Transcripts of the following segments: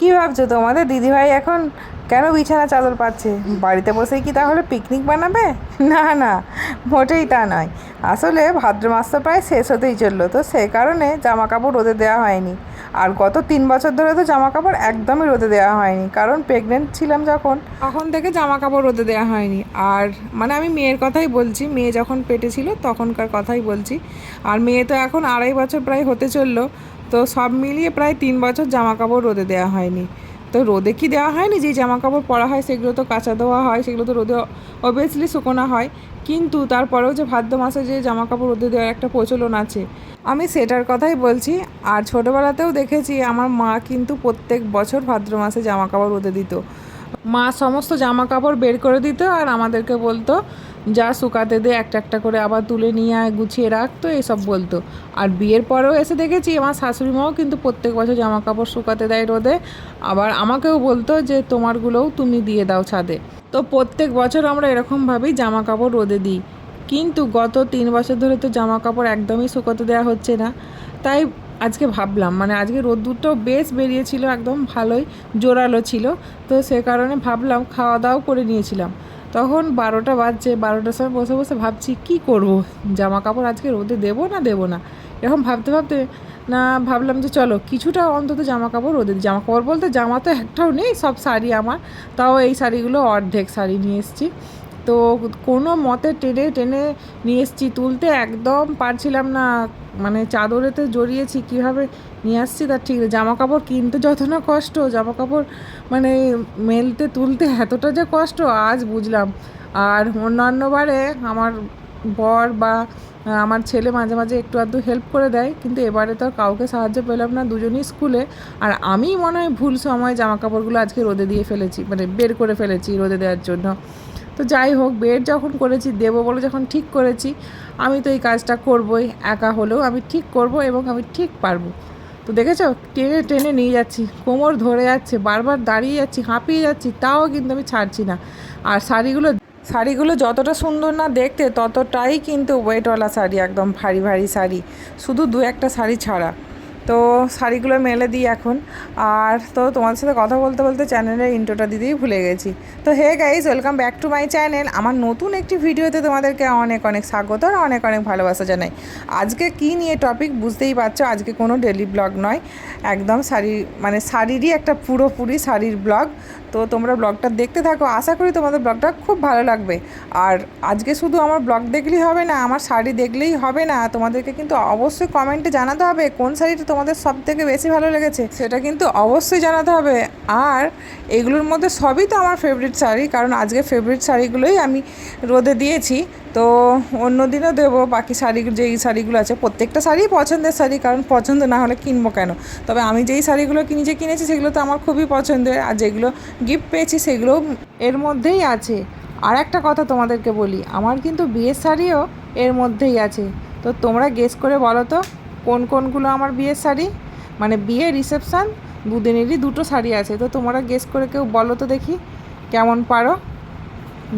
কি ভাবছ তোমাদের? দিদিভাই এখন কেন বিছানা চাদর পাচ্ছে? বাড়িতে বসেই কি তাহলে পিকনিক বানাবে? না না, মোটেই তা নয়। আসলে ভাদ্র মাস তো প্রায় শেষ হতেই চলল, তো সেই কারণে জামা কাপড় রোদে দেওয়া হয়নি। আর গত তিন বছর ধরে তো জামা কাপড় একদমই রোদে দেওয়া হয়নি, কারণ প্রেগনেন্ট ছিলাম যখন। তখন থেকে জামা কাপড় রোদে দেওয়া হয়নি। আর মানে আমি মেয়ের কথাই বলছি, মেয়ে যখন পেটে ছিল তখনকার কথাই বলছি। আর মেয়ে তো এখন আড়াই বছর প্রায় হতে চলল তো সব মিলিয়ে প্রায় তিন বছর জামা কাপড় রোদে দেওয়া হয়নি। তো রোদে কি দেওয়া হয়নি? যে জামা কাপড় পরা হয়, সেগুলো তো কাঁচা দেওয়া হয়, সেগুলো তো রোদে অবভিয়াসলি শুকোনো হয়। কিন্তু তারপরেও যে ভাদ্র মাসে যে জামা কাপড় রোদে দেওয়ার একটা প্রচলন আছে, আমি সেটার কথাই বলছি। আর ছোটোবেলাতেও দেখেছি, আমার মা কিন্তু প্রত্যেক বছর ভাদ্র মাসে জামা কাপড় রোদে দিত। মা সমস্ত জামা কাপড় বের করে দিত আর আমাদেরকে বলতো যা শুকাতে দে, একটা একটা করে আবার তুলে নিয়ে আয়, গুছিয়ে রাখতো এসব বলতো। আর বিয়ের পরেও এসে দেখেছি, আমার শাশুড়ি মাও কিন্তু প্রত্যেক বছর জামা কাপড় শুকাতে দেয় রোদে। আবার আমাকেও বলতো যে, তোমারগুলোও তুমি দিয়ে দাও ছাদে। তো প্রত্যেক বছর আমরা এরকমভাবেই জামা কাপড় রোদে দিই। কিন্তু গত তিন বছর ধরে তো জামা কাপড় একদমই শুকোতে দেওয়া হচ্ছে না। তাই আজকে ভাবলাম মানে আজকে রোদ্দুরটাও বেশ বেরিয়েছিল, একদম ভালোই জোরালো ছিল। তো সে কারণে ভাবলাম খাওয়া দাওয়াও করে নিয়েছিলাম। তখন বারোটা বাজছে, বারোটার সময় বসে বসে ভাবছি, কি করব? জামা কাপড় আজকে রোদে দেবো না দেবো না? এরকম ভাবতে ভাবতে, না, ভাবলাম যে চলো, কিছুটা অন্তত জামা কাপড় রোদে জামা কাপড় বলতে জামা তো একটাও নেই, সব শাড়ি আমার। তাও এই শাড়িগুলো অর্ধেক শাড়ি নিয়ে এসেছি। তো কোনো মতে টেনে টেনে নিয়ে এসেছি। তুলতে একদম পারছিলাম না। মানে চাদরেতে জড়িয়েছি, কীভাবে নিয়ে আসছি তার ঠিক। জামা কাপড় কিনতে যত না কষ্ট জামা কাপড় মানে মেলতে তুলতে এতটা যে কষ্ট, আজ বুঝলাম। আর অন্যান্যবারে আমার বর বা আমার ছেলে মাঝে মাঝে একটু আধটু হেল্প করে দেয়, কিন্তু এবারে তো কাউকে সাহায্য পেলাম না, দুজনেই স্কুলে আর আমি মনে হয় ভুল সময় জামা কাপড়গুলো আজকে রোদে দিয়ে ফেলেছি মানে বের করে ফেলেছি রোদে দেওয়ার জন্য। তো যাই হোক বের যখন করেছি, দেবো বলে যখন ঠিক করেছি, আমি তো এই কাজটা করবই, একা হলেও আমি ঠিক করব এবং আমি ঠিক পারব। তো দেখেছ? টেনে টেনে নিয়ে যাচ্ছি, কোমর ধরে যাচ্ছে, বারবার দাঁড়িয়ে যাচ্ছি, হাঁপিয়ে যাচ্ছি, তাও কিন্তু আমি ছাড়ছি না। আর শাড়িগুলো শাড়িগুলো যতটা সুন্দর না দেখতে, ততটাই কিন্তু ওয়েটওয়ালা শাড়ি, একদম ভারী ভারী শাড়ি। শুধু দু একটা শাড়ি ছাড়া। তো শাড়িগুলো মেলে দিই এখন। আর তো তোমাদের সাথে কথা বলতে বলতে চ্যানেলের ইন্ট্রোটা দিতেই ভুলে গেছি। তো hey guys welcome back to my channel আমার নতুন একটি ভিডিওতে তোমাদেরকে অনেক অনেক স্বাগত আর অনেক অনেক ভালোবাসা জানাই। আজকে কি নিয়ে টপিক বুঝতেই পারছ, আজকে কোনো ডেলি ব্লগ নয়। একদম শাড়ি মানে শাড়িরই একটা পুরোপুরি শাড়ির ব্লগ তো তোমরা ব্লগটা দেখতে থাকো। আশা করি তোমাদের ব্লগটা খুব ভালো লাগবে। আর আজকে শুধু আমার ব্লগ দেখলেই হবে না, আমার শাড়ি দেখলেই হবে না। তোমাদেরকে কিন্তু অবশ্যই কমেন্টে জানাতে হবে কোন শাড়িটা তোমাদের সব থেকে বেশি ভালো লেগেছে, সেটা কিন্তু অবশ্যই জানাতে হবে। আর এগুলোর মধ্যে সবই তো আমার ফেভারিট শাড়ি, কারণ আজকে ফেভারিট শাড়িগুলোই আমি রোদে দিয়েছি। তো অন্য দিনও দেবো, বাকি শাড়ি যেই শাড়িগুলো আছে, প্রত্যেকটা শাড়ি পছন্দের শাড়ি, কারণ পছন্দ না হলে কিনবো কেন? তবে আমি যেই শাড়িগুলো নিজে কিনেছি, সেগুলো তো আমার খুবই পছন্দের, আর যেগুলো গিফট পেয়েছি, সেগুলোও এর মধ্যেই আছে। আর একটা কথা তোমাদেরকে বলি, আমার কিন্তু বিয়ের শাড়িও এর মধ্যেই আছে। তো তোমরা গেস করে বলো তো, কোন কোনগুলো আমার বিয়ের শাড়ি? মানে বিয়ে রিসেপশান দুদিনেরই দুটো শাড়ি আছে। তো তোমরা গেস করে কেউ বলো তো দেখি, কেমন পারো?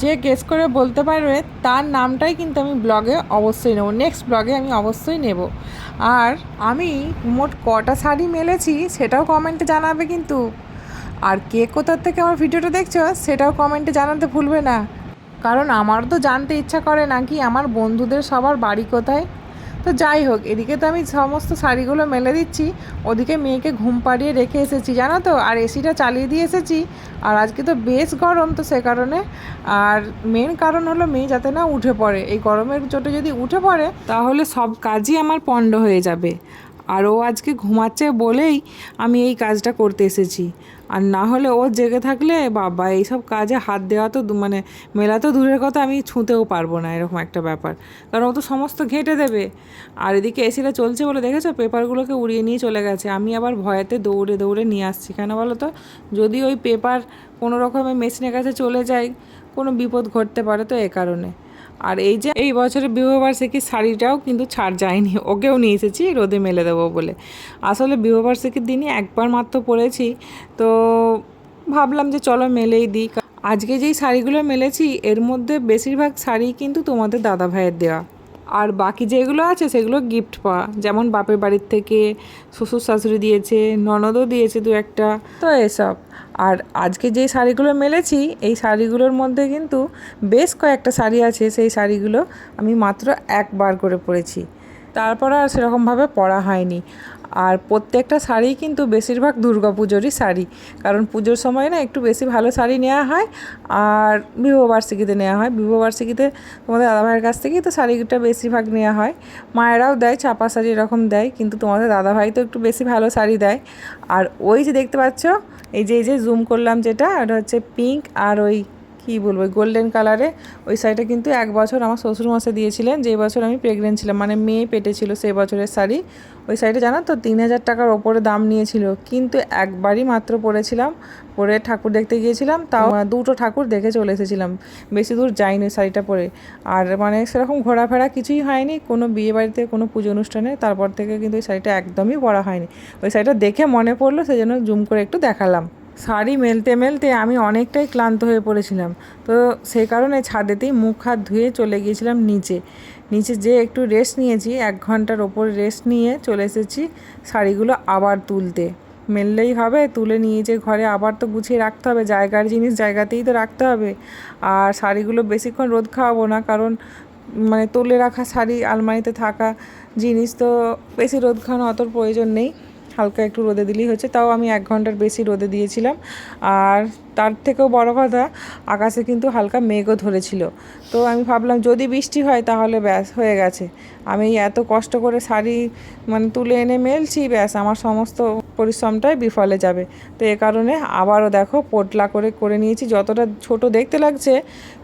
যে গেস করে বলতে পারবে, তার নামটাই কিন্তু আমি ব্লগে অবশ্যই নেব। নেক্সট ব্লগে আমি অবশ্যই নেব। আর আমি মোট কটা শাড়ি মেলেছি সেটাও কমেন্টে জানাবে কিন্তু। আর কে কোথার থেকে আমার ভিডিওটা দেখছ, সেটাও কমেন্টে জানাতে ভুলবে না। কারণ আমার তো জানতে ইচ্ছা করে না কি আমার বন্ধুদের সবার বাড়ি কোথায়। তো যাই হোক, এদিকে তো আমি সমস্ত শাড়িগুলো মেলে দিচ্ছি, ওদিকে মেয়েকে ঘুম পাড়িয়ে রেখে এসেছি, জানো তো? আর এসিটা চালিয়ে দিয়ে এসেছি, আর আজকে তো বেশ গরম তো সে কারণে। আর মেন কারণ হলো মেয়ে যাতে না উঠে পড়ে, এই গরমের চোটে যদি উঠে পড়ে, তাহলে সব কাজই আমার পণ্ড হয়ে যাবে। আর ও আজকে ঘুমাচ্ছে বলেই আমি এই কাজটা করতে এসেছি। আর না হলে ও জেগে থাকলে বাবা, এইসব কাজে হাত দেওয়া তো মানে মেলা তো দূরের কথা, আমি ছুঁতেও পারব না এরকম একটা ব্যাপার। কারণ ও তো সমস্ত ঘেঁটে দেবে। আর এদিকে এসিটা চলছে বলে দেখেছ? পেপারগুলোকে উড়িয়ে নিয়ে চলে গেছে। আমি আবার ভয়েতে দৌড়ে দৌড়ে নিয়ে আসছি। কেন বলো তো? যদি ওই পেপার কোনো রকমে মেশিনের কাছে চলে যায়, কোনো বিপদ ঘটতে পারে তো এ কারণে। আর এই যে এই বছরের বিবাহবার্ষিকীর শাড়িটাও কিন্তু ছাড় যায়নি, ওকেও নিয়ে এসেছি, রোদে মেলে দেবো বলে। আসলে বিবাহবার্ষিকীর দিনই একবার মাত্র পরেছি তো ভাবলাম যে চলো মেলেই দিই। আজকে যেই শাড়িগুলো মেলেছি, এর মধ্যে বেশিরভাগ শাড়ি কিন্তু তোমাদের দাদা ভাইয়ের দেওয়া। আর বাকি যেগুলো আছে সেগুলো গিফট পাওয়া। যেমন বাপের বাড়ির থেকে শ্বশুর শাশুড়ি দিয়েছে, ননদও দিয়েছে দু একটা। তো এসব। আর আজকে যে শাড়িগুলো মেলেছি, এই শাড়িগুলোর মধ্যে কিন্তু বেশ কয়েকটা শাড়ি আছে। সেই শাড়িগুলো আমি মাত্র একবার করে পরেছি। তারপর আর সেরকমভাবে পরা হয়নি। আর প্রত্যেকটা শাড়ি কিন্তু বেশিরভাগ দুর্গাপুজোরই শাড়ি। কারণ পুজোর সময় না একটু বেশি ভালো শাড়ি নেওয়া হয় আর বিবাহবার্ষিকীতে নেওয়া হয়। বিবাহবার্ষিকীতে তোমাদের দাদাভাইয়ের কাছ থেকেই তো শাড়িটা বেশিরভাগ নেওয়া হয়। মায়েরাও দেয়, চাপা শাড়ি এরকম দেয়, কিন্তু তোমাদের দাদাভাই তো একটু বেশি ভালো শাড়ি দেয়। আর ওই যে দেখতে পাচ্ছ, এই যে এই যে জুম করলাম যেটা ওটা হচ্ছে পিঙ্ক আর ওই কী বলব গোল্ডেন কালারে ওই শাড়িটা কিন্তু এক বছর আমার শ্বশুরমশাই দিয়েছিলেন যে বছর আমি প্রেগনেন্ট ছিলাম মানে মেয়ে পেটে ছিল সেই বছরের শাড়ি। ওই শাড়িটা জানো তো, তিন হাজার টাকার ওপরে দাম নিয়েছিল, কিন্তু একবারই মাত্র পরেছিলাম, পরে ঠাকুর দেখতে গিয়েছিলাম, তাও দুটো ঠাকুর দেখে চলে এসেছিলাম, বেশি দূর যাইনি শাড়িটা পরে। আর মানে সেরকম ঘোরাফেরা কিছুই হয়নি, কোনো বিয়ে বাড়িতে, কোনো পুজো অনুষ্ঠানে, তারপর থেকে কিন্তু ওই শাড়িটা একদমই পরা হয়নি। ওই শাড়িটা দেখে মনে পড়ল সেই জন্য জুম করে একটু দেখালাম। শাড়ি মেলতে মেলতে আমি অনেকটাই ক্লান্ত হয়ে পড়েছিলাম। তো সেই কারণে ছাদেতেই মুখ হাত ধুয়ে চলে গিয়েছিলাম নিচে। নিচে যে একটু রেস্ট নিয়েছি, এক ঘণ্টার ওপর রেস্ট নিয়ে চলে এসেছি শাড়িগুলো আবার তুলতে। মেললেই হবে, তুলে নিয়ে যে ঘরে আবার তো গুছিয়ে রাখতে হবে, জায়গার জিনিস জায়গাতেই তো রাখতে হবে। আর শাড়িগুলো বেশিক্ষণ রোদ খাওয়াবো না, কারণ মানে তুলে রাখা শাড়ি, আলমারিতে থাকা জিনিস তো বেশি রোদ খাওয়ানো অত প্রয়োজন নেই। হালকা একটু রোদে দিলেই হচ্ছে তাও আমি এক ঘণ্টার বেশি রোদে দিয়েছিলাম। আর তার থেকেও বড় কথা, আকাশে কিন্তু হালকা মেঘও ধরেছিল। তো আমি ভাবলাম, যদি বৃষ্টি হয় তাহলে ব্যাস, হয়ে গেছে। আমি এত কষ্ট করে শাড়ি মানে তুলে এনে মেলছি, ব্যাস, আমার সমস্ত পরিশ্রমটাই বিফলে যাবে। তো এ কারণে আবারও দেখো, পোটলা করে করে নিয়েছি। যতটা ছোট দেখতে লাগছে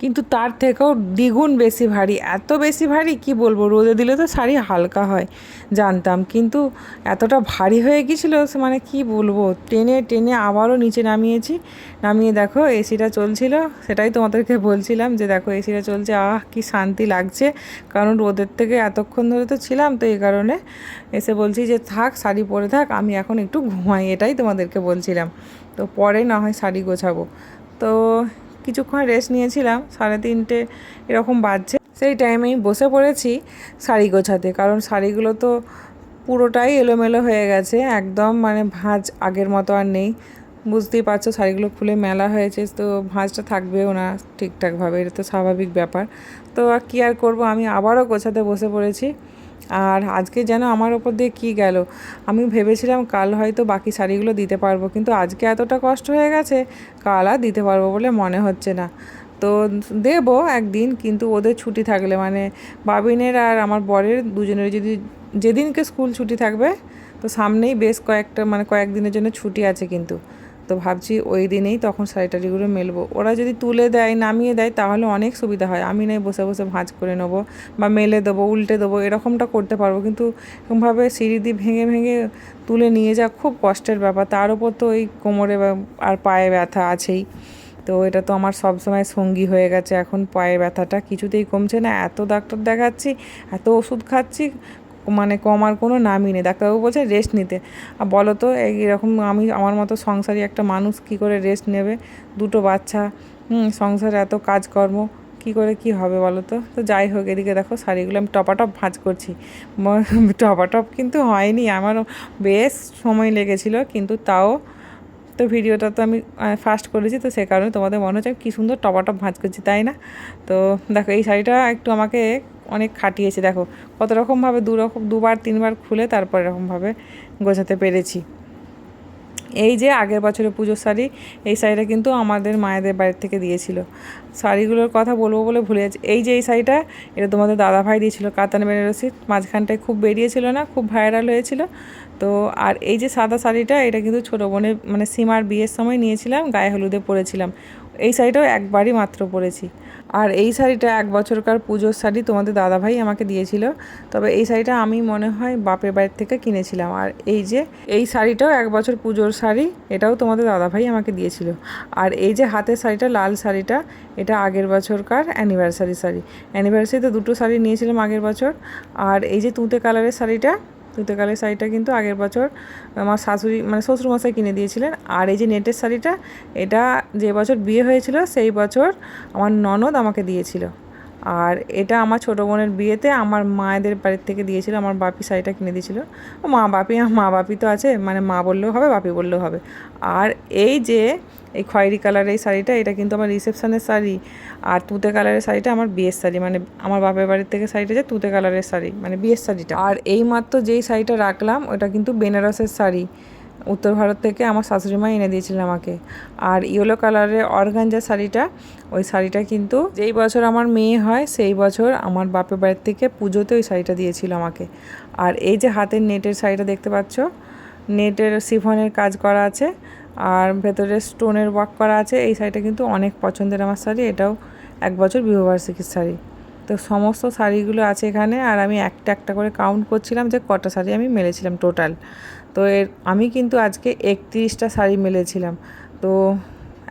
কিন্তু তার থেকেও দ্বিগুণ বেশি ভারী। এত বেশি ভারী কি বলব? রোদে দিলে তো শাড়ি হালকা হয়, জানতাম। কিন্তু এতটা ভারী হয়ে গিয়েছিল, সে মানে কি বলব? টেনে টেনে আবারও নিচে নামিয়েছি। নামিয়ে দেখো, এসিটা চলছিল। সেটাই তোমাদেরকে বলছিলাম যে দেখো, এসিটা চলছে। আহ, কি শান্তি লাগছে। কারণ রোদের থেকে এতক্ষণ ধরে তো ছিলাম, তো এই কারণে এসে বলছি যে থাক, শাড়ি পরে থাক, আমি এখন একটু ঘুমাই, এটাই তোমাদেরকে বলছিলাম। তো পরে না হয় শাড়ি গোছাবো। তো কিছুক্ষণ রেস্ট নিয়েছিলাম, সাড়ে তিনটে এরকম বাজছে। সেই টাইমেই বসে পড়েছি শাড়ি গোছাতে, কারণ শাড়িগুলো তো পুরোটাই এলোমেলো হয়ে গেছে, একদম মানে ভাঁজ আগের মতো আর নেই। বুঝতেই পারছ শাড়িগুলো খুলে মেলা হয়েছে, তো ভাঁজটা থাকবেও না ঠিকঠাকভাবে, এটা তো স্বাভাবিক ব্যাপার। তো আর কী আর করব, আমি আবারও গোছাতে বসে পড়েছি। আর আজকে যেন আমার ওপর দিয়ে কী গেল? আমি ভেবেছিলাম কাল হয়তো বাকি শাড়িগুলো দিতে পারব, কিন্তু আজকে এতটা কষ্ট হয়ে গেছে, কাল আর দিতে পারব বলে মনে হচ্ছে না। তো দেবো একদিন, কিন্তু ওদের ছুটি থাকলে মানে বাবিনের আর আমার বরের দুজনের যদি, যেদিনকে স্কুল ছুটি থাকবে, তো সামনেই বেশ কয়েকটা মানে কয়েকদিনের জন্য ছুটি আছে কিন্তু। তো ভাবছি ওই দিনেই তখন শাড়ি টাড়িগুলো মেলবো। ওরা যদি তুলে দেয়, নামিয়ে দেয়, তাহলে অনেক সুবিধা হয়। আমি নয় বসে বসে ভাঁজ করে নেব বা মেলে দেবো, উল্টে দেবো, এরকমটা করতে পারব। কিন্তু এরকমভাবে সিঁড়ি দিয়ে ভেঙে ভেঙে তুলে নিয়ে যাওয়া খুব কষ্টের ব্যাপার। তার উপর তো ওই কোমরে আর পায়ে ব্যথা আছেই। তো এটা তো আমার সবসময় সঙ্গী হয়ে গেছে। এখন পায়ে ব্যথাটা কিছুতেই কমছে না। এত ডাক্তার দেখাচ্ছি, এত ওষুধ খাচ্ছি মানে কমার কোনো নামই নেই। ডাক্তারবাবু বলছে রেস্ট নিতে। আর বলো তো এইরকম আমি, আমার মতো সংসারী একটা মানুষ কি করে রেস্ট নেবে? দুটো বাচ্চা সংসারে এত কাজকর্ম, কি করে কি হবে বলো তো তো যাই হোক, এদিকে দেখো শাড়িগুলো আমি টপাটপ ভাঁজ করছি। টপাটপ কিন্তু হয়নি, আমারও বেশ সময় লেগেছিল, কিন্তু তাও তো ভিডিওটা তো আমি ফাস্ট করেছি, তো সে কারণে তোমাদের মনে হচ্ছে কী সুন্দর টপাটপ ভাঁজ করছি, তাই না? তো দেখো, এই শাড়িটা একটু আমাকে অনেক খাটিয়েছে, দেখো। কত রকমভাবে দু রকম, দুবার, তিনবার খুলে তারপর এরকমভাবে গোছাতে পেরেছি। এই যে আগের বছরের পুজোর শাড়ি, এই শাড়িটা কিন্তু আমাদের মায়েদের বাড়ির থেকে দিয়েছিল। শাড়িগুলোর কথা বলব বলে ভুলে যাচ্ছি। এই যে এই শাড়িটা, এটা তোমাদের দাদাভাই দিয়েছিল, কাতান বেনারসি মাঝখানটায় খুব বেরিয়েছিল না, খুব ভাইরাল হয়েছিল। তো, আর এই যে সাদা শাড়িটা, এটা কিন্তু ছোটো বোনের মানে সীমার বিয়ের সময় নিয়েছিলাম, গায়ে হলুদে পরেছিলাম। এই শাড়িটাও একবারই মাত্র পরেছি। আর এই শাড়িটা এক বছরকার পুজোর শাড়ি তোমাদের দাদাভাই আমাকে দিয়েছিল। তবে এই শাড়িটা আমি মনে হয় বাপের বাড়ির থেকে কিনেছিলাম। আর এই যে, এই শাড়িটাও এক বছর পুজোর শাড়ি, এটাও তোমাদের দাদাভাই আমাকে দিয়েছিল। আর এই যে হাতের শাড়িটা, লাল শাড়িটা, এটা আগের বছরকার অ্যানিভার্সারি শাড়ি। অ্যানিভার্সারিতে দুটো শাড়ি নিয়েছিলাম আগের বছর। আর এই যে তুঁতে কালারের শাড়িটা তুঁতে কালারের শাড়িটা কিন্তু আগের বছর আমার শাশুড়ি মানে শ্বশুরমশাই কিনে দিয়েছিলেন। আর এই যে নেটের শাড়িটা, এটা যে বছর বিয়ে হয়েছিল, সেই বছর আমার ননদ আমাকে দিয়েছিল। আর এটা আমার ছোটো বোনের বিয়েতে আমার মায়েদের বাড়ির থেকে দিয়েছিল, আমার বাপি শাড়িটা কিনে দিয়েছিল। মা বাপি মা বাপি তো আছে মানে মা বললেও হবে, বাপি বললেও হবে। আর এই যে এই খয়েরি কালারের এই শাড়িটা, এটা কিন্তু আমার রিসেপশনের শাড়ি। আর তুতে কালারের শাড়িটা আমার বিয়ের শাড়ি মানে আমার বাপের বাড়ির থেকে শাড়িটা যে তুতে কালারের শাড়ি মানে বিয়ের শাড়িটা। আর এই মাত্র যেই শাড়িটা রাখলাম, ওটা কিন্তু বেনারসের শাড়ি। উত্তর ভারত থেকে আমার শাশুড়ি মা এনে দিয়েছিলেন আমাকে। আর ইয়েলো কালারের অর্গানজা শাড়িটা, ওই শাড়িটা কিন্তু যেই বছর আমার মেয়ে হয়, সেই বছর আমার বাপের বাড়ির থেকে পুজোতে ওই শাড়িটা দিয়েছিল আমাকে। আর এই যে হাতের নেটের শাড়িটা দেখতে পাচ্ছ নেটের সিফনের কাজ করা আছে আর ভেতরে স্টোনের ওয়ার্ক করা আছে। এই শাড়িটা কিন্তু অনেক পছন্দের আমার শাড়ি, এটাও এক বছর বিবাহবার্ষিকীর শাড়ি। তো সমস্ত শাড়িগুলো আছে এখানে আর আমি একটা একটা করে কাউন্ট করছিলাম যে কটা শাড়ি আমি মেলেছিলাম টোটাল তো এর, আমি কিন্তু আজকে একত্রিশটা শাড়ি মেলেছিলাম। তো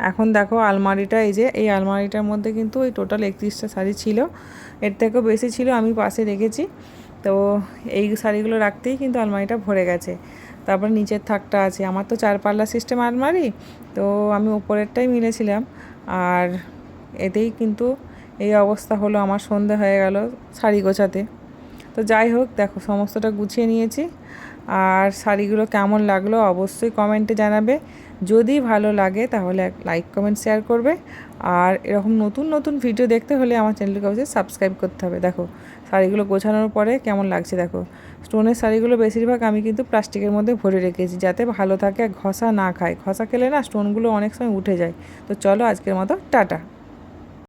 এখন দেখো আলমারিটা, এই যে, এই আলমারিটার মধ্যে কিন্তু ওই টোটাল একত্রিশটা শাড়ি ছিল। এর থেকেও বেশি ছিল, আমি পাশে রেখেছি। তো এই শাড়িগুলো রাখতেই কিন্তু আলমারিটা ভরে গেছে। তারপর নিচের থাকটা আছে। আমার তো চার পাল্লা সিস্টেম আলমারি, তো আমি উপরেরটাই মিলেছিলাম। আর এতেই কিন্তু এই অবস্থা হলো, আমার সন্ধে হয়ে গেল শাড়ি গোছাতে। তো যাই হোক, দেখো সমস্তটা গুছিয়ে নিয়েছি। আর শাড়িগুলো কেমন লাগল অবশ্যই কমেন্টে জানাবে। যদি ভালো লাগে তাহলে লাইক কমেন্ট শেয়ার করবে। আর এরকম নতুন নতুন ভিডিও দেখতে হলে আমার চ্যানেলকে অবশ্যই সাবস্ক্রাইব করতে হবে। দেখো শাড়িগুলো গোছানোর পরে কেমন লাগছে দেখো। স্টোনের শাড়িগুলো বেশিরভাগ আমি কিন্তু প্লাস্টিকের মধ্যে ভরে রেখেছি যাতে ভালো থাকে ঘষা না খায়। ঘষা খেলে না স্টোনগুলো অনেক সময় উঠে যায়। তো চলো আজকের মতো টাটা।